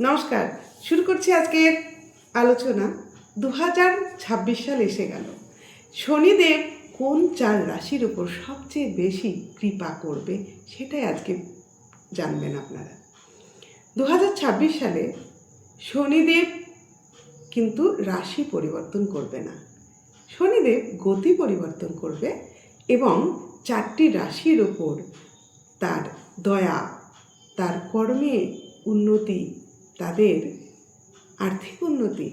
নমস্কার। শুরু করছি আজকের আলোচনা। দু হাজার ছাব্বিশ সাল এসে গেল। শনিদেব কোন চার রাশির ওপর সবচেয়ে বেশি কৃপা করবে সেটাই আজকে জানবেন আপনারা। দু ছাব্বিশ সালে শনিদেব কিন্তু রাশি পরিবর্তন করবে না। শনিদেব গতি পরিবর্তন করবে এবং চারটি রাশির ওপর তার দয়া, তার কর্মে উন্নতি তাদের আর্থিক উন্নতি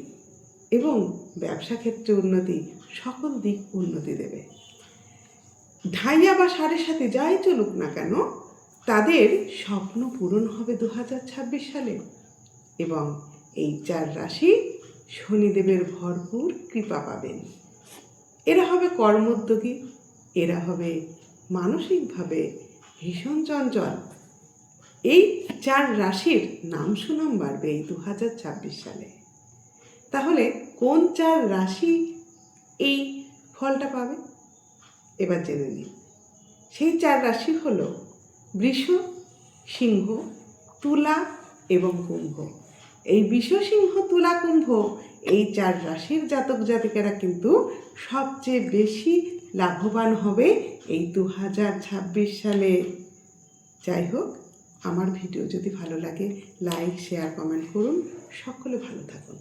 এবং ব্যবসা ক্ষেত্রে উন্নতি, সকল দিক উন্নতি দেবে। ঢাইয়া বা সারের সাথে যাই চলুক না কেন, তাদের স্বপ্ন পূরণ হবে দু হাজার ছাব্বিশ সালে এবং এই চার রাশি শনিদেবের ভরপুর কৃপা পাবেন। এরা হবে কর্মোদ্যোগী, এরা হবে মানসিকভাবে ভীষণ চঞ্চল এই চার রাশির নাম সুনাম বাড়বে এই দু হাজার ছাব্বিশ সালে। তাহলে কোন চার রাশি এই ফলটা পাবে? এবার জেনে নিন সেই চার রাশি হল বৃষ, সিংহ, তুলা এবং কুম্ভ। এই বৃষ, সিংহ, তুলা, কুম্ভ এই চার রাশির জাতক জাতিকেরা কিন্তু সবচেয়ে বেশি লাভবান হবে এই দু হাজার ছাব্বিশ সালে। যাই হোক আমার ভিডিও যদি ভালো লাগে লাইক শেয়ার কমেন্ট করুন। সকলে ভালো থাকুন।